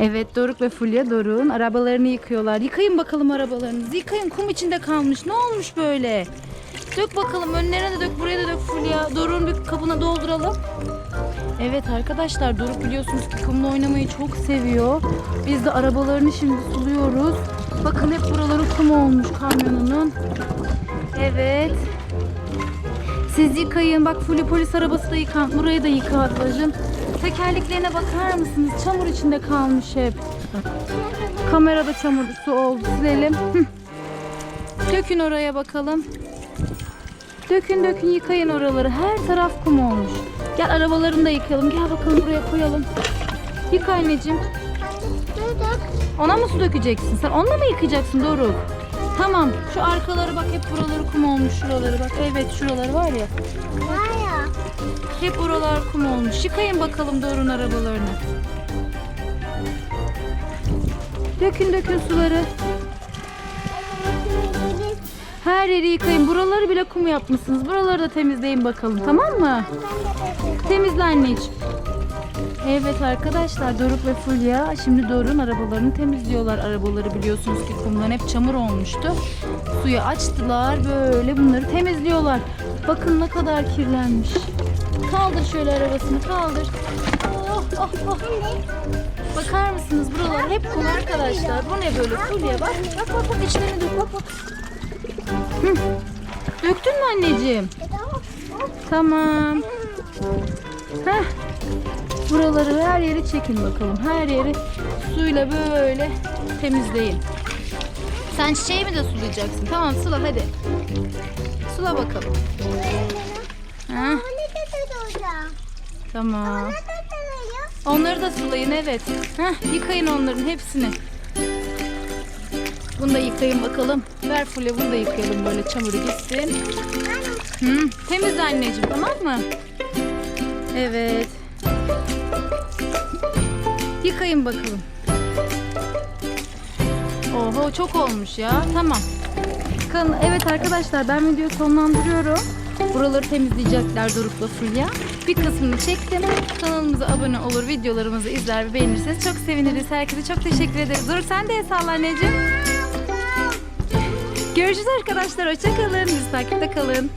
Evet Doruk ve Fulya Doruk'un arabalarını yıkıyorlar. Yıkayın bakalım arabalarınızı. Yıkayın kum içinde kalmış. Ne olmuş böyle? Dök bakalım önlerine de dök buraya da dök Fulya. Doruk'un bir kabına dolduralım. Evet arkadaşlar Doruk biliyorsunuz ki kumla oynamayı çok seviyor. Biz de arabalarını şimdi suluyoruz. Bakın hep buraları kum olmuş kamyonunun. Evet. Siz yıkayın. Bak Fulya polis arabası da yıkan. Burayı da yıka ablacığım. Tekerleklerine bakar mısınız? Çamur içinde kalmış hep. Kamerada çamur su oldu. Silelim. Hı. Dökün oraya bakalım. Dökün dökün yıkayın oraları. Her taraf kum olmuş. Gel arabalarını da yıkayalım. Gel bakalım buraya koyalım. Yıka anneciğim. Ona mı su dökeceksin? Sen onunla mı yıkayacaksın Doruk? Tamam. Şu arkaları bak hep buraları kum olmuş şuraları bak. Evet şuraları var ya. Var ya. Hep oralar kum olmuş. Yıkayın bakalım Doruk'un arabalarını. Dökün dökün suları. Her yeri yıkayın. Buraları bile kum yapmışsınız. Buraları da temizleyin bakalım. Tamam mı? Temizle anneciğim. Evet arkadaşlar Doruk ve Fulya şimdi Doruk'un arabalarını temizliyorlar. Arabaları biliyorsunuz ki kumdan hep çamur olmuştu. Suyu açtılar böyle bunları temizliyorlar. Bakın ne kadar kirlenmiş. Kaldır şöyle arabasını kaldır. Oh, oh, oh. Bakar mısınız buralar hep kum arkadaşlar. Bu ne böyle Fulya bak. Bak bak bak içlerine dök bak bak. Hı. Döktün mü anneciğim? Tamam. Heh. Buraları her yeri çekin bakalım. Her yeri suyla böyle temizleyin. Sen çiçeği mi de sulayacaksın? Tamam sula hadi. Sula bakalım. Heh, tamam. Onları da sulayın evet. Heh, yıkayın onların hepsini. Bunu da yıkayın bakalım. Ver Fulya bunu da yıkayalım böyle çamuru gitsin. Hı, temiz anneciğim tamam mı? Evet. Yıkayın bakalım. Oho çok olmuş ya. Tamam. Kan evet arkadaşlar ben videoyu sonlandırıyorum. Buraları temizleyecekler Doruk'la Fulya. Bir kısmını çektim. Kanalımıza abone olur, videolarımızı izler ve beğenirseniz çok seviniriz. Herkese çok teşekkür ederiz. Doruk sen de el anneciğim. Görüşürüz arkadaşlar. Hoşçakalın. Biz takipte kalın.